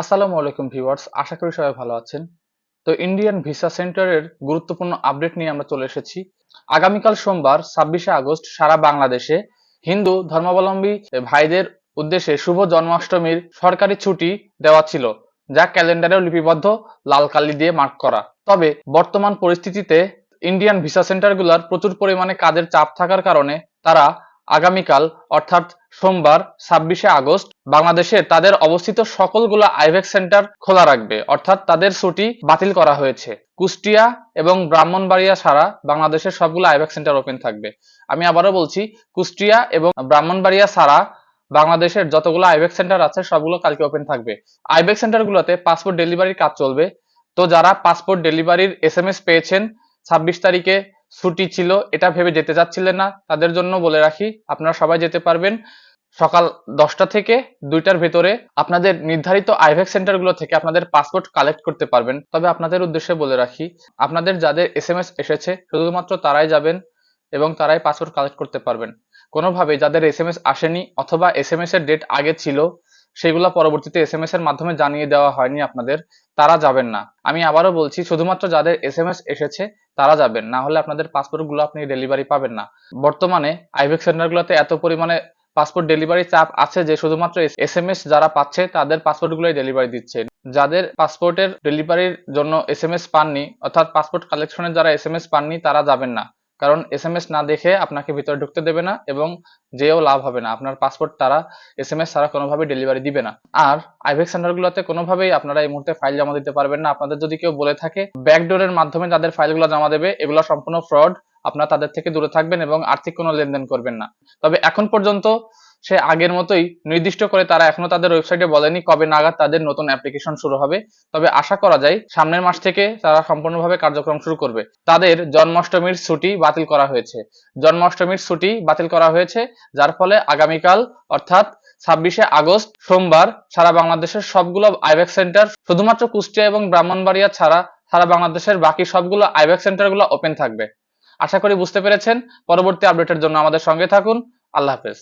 আসসালামু আলাইকুম ভিউয়ার্স, আশা করি সবাই ভালো আছেন। তো ইন্ডিয়ান ভিসা সেন্টারের গুরুত্বপূর্ণ আপডেট নিয়ে আমরা চলে এসেছি। আগামীকাল সোমবার, ছাব্বিশে আগস্ট, সারা বাংলাদেশে হিন্দু ধর্মাবলম্বী ভাইদের উদ্দেশ্যে শুভ জন্মাষ্টমীর সরকারি ছুটি দেওয়া ছিল, যা ক্যালেন্ডারেও লিপিবদ্ধ, লাল কালি দিয়ে মার্ক করা। তবে বর্তমান পরিস্থিতিতে ইন্ডিয়ান ভিসা সেন্টারগুলোর প্রচুর পরিমাণে কাজের চাপ থাকার কারণে তারা আগামীকাল, অর্থাৎ সোমবার, ছাব্বিশে আগস্ট, বাংলাদেশে তাদের অবস্থিত সকলগুলো আইভেক্স সেন্টার খোলা রাখবে। অর্থাৎ তাদের ছুটি বাতিল করা হয়েছে। কুষ্টিয়া এবং ব্রাহ্মণবাড়িয়া ছাড়া বাংলাদেশের সবগুলো আইভেক্স সেন্টার ওপেন থাকবে। আমি আবারও বলছি, কুষ্টিয়া এবং ব্রাহ্মণবাড়িয়া ছাড়া বাংলাদেশের যতগুলো আইভেক্স সেন্টার আছে, সবগুলো কালকে ওপেন থাকবে। আইভেক্স সেন্টারগুলোতে পাসপোর্ট ডেলিভারির কাজ চলবে। তো যারা পাসপোর্ট ডেলিভারির এস এম এস পেয়েছেন, ছাব্বিশ তারিখে ছুটি ছিল, এটা ভেবে যেতে চাচ্ছিলেন না। তাদের জন্য বলে রাখি, আপনারা সবাই যেতে পারবেন সকাল দশটা থেকে দুইটার ভেতরে। আপনাদের নির্ধারিত আইভেক সেন্টারগুলো থেকে আপনাদের পাসপোর্ট কালেক্ট করতে পারবেন। তবে আপনাদের উদ্দেশ্যে বলে রাখি, আপনাদের যাদের এস এম এস এসেছে, শুধুমাত্র তারাই যাবেন এবং তারাই পাসপোর্ট কালেক্ট করতে পারবেন। কোনোভাবে যাদের এস এম এস আসেনি অথবা এস এম এস এর ডেট আগে ছিল সেগুলো পরবর্তীতে এস এম এস এর মাধ্যমে জানিয়ে দেওয়া হয়নি আপনাদের, তারা যাবেন না। আমি আবারও বলছি, শুধুমাত্র যাদের এস এম এস এসেছে, তারা যাবেন। না হলে আপনাদের পাসপোর্টগুলো আপনি ডেলিভারি পাবেন না। বর্তমানে আইভেক সেন্টারগুলোতে এত পরিমাণে পাসপোর্ট ডেলিভারি চাপ আছে যে, শুধুমাত্র এস এম এস যারা পাচ্ছে, তাদের পাসপোর্ট গুলোই ডেলিভারি দিচ্ছে। যাদের পাসপোর্টের ডেলিভারির জন্য এস এম এস পাননি, অর্থাৎ পাসপোর্ট কালেকশনের যারা এস এম এস পাননি, তারা যাবেন না। কারণ এস এম না দেখে আপনাকে ভিতরে ঢুকতে দেবে না এবং যেও লাভ হবে না। আপনার পাসপোর্ট তারা এস এম এস ছাড়া কোনোভাবে ডেলিভারি দিবে না। আর আইভেক সেন্টারগুলোতে কোনোভাবেই আপনারা এই মুহূর্তে ফাইল জমা দিতে পারবেন না। আপনাদের যদি কেউ বলে থাকে ব্যাকডোরের মাধ্যমে তাদের ফাইলগুলো জমা দেবে, এগুলো সম্পূর্ণ ফ্রড আপনারা তাদের থেকে দূরে থাকবেন এবং আর্থিক কোনো লেনদেন করবেন না। তবে এখন পর্যন্ত সে আগের মতোই নির্দিষ্ট করে তারা এখনও তাদের ওয়েবসাইটে বলেনি কবে নাগাদ তাদের নতুন অ্যাপ্লিকেশন শুরু হবে। তবে আশা করা যায় সামনের মাস থেকে তারা সম্পূর্ণভাবে কার্যক্রম শুরু করবে। তাদের জন্মাষ্টমীর ছুটি বাতিল করা হয়েছে। জন্মাষ্টমীর ছুটি বাতিল করা হয়েছে যার ফলে আগামীকাল, অর্থাৎ ছাব্বিশে আগস্ট, সোমবার, সারা বাংলাদেশের সবগুলো আইভেক সেন্টার, শুধুমাত্র কুষ্টিয়া এবং ব্রাহ্মণবাড়িয়া ছাড়া সারা বাংলাদেশের বাকি সবগুলো আইভেক সেন্টারগুলো ওপেন থাকবে। আশা করি বুঝতে পেরেছেন। পরবর্তী আপডেটের জন্য আমাদের সঙ্গে থাকুন। আল্লাহ হাফেজ।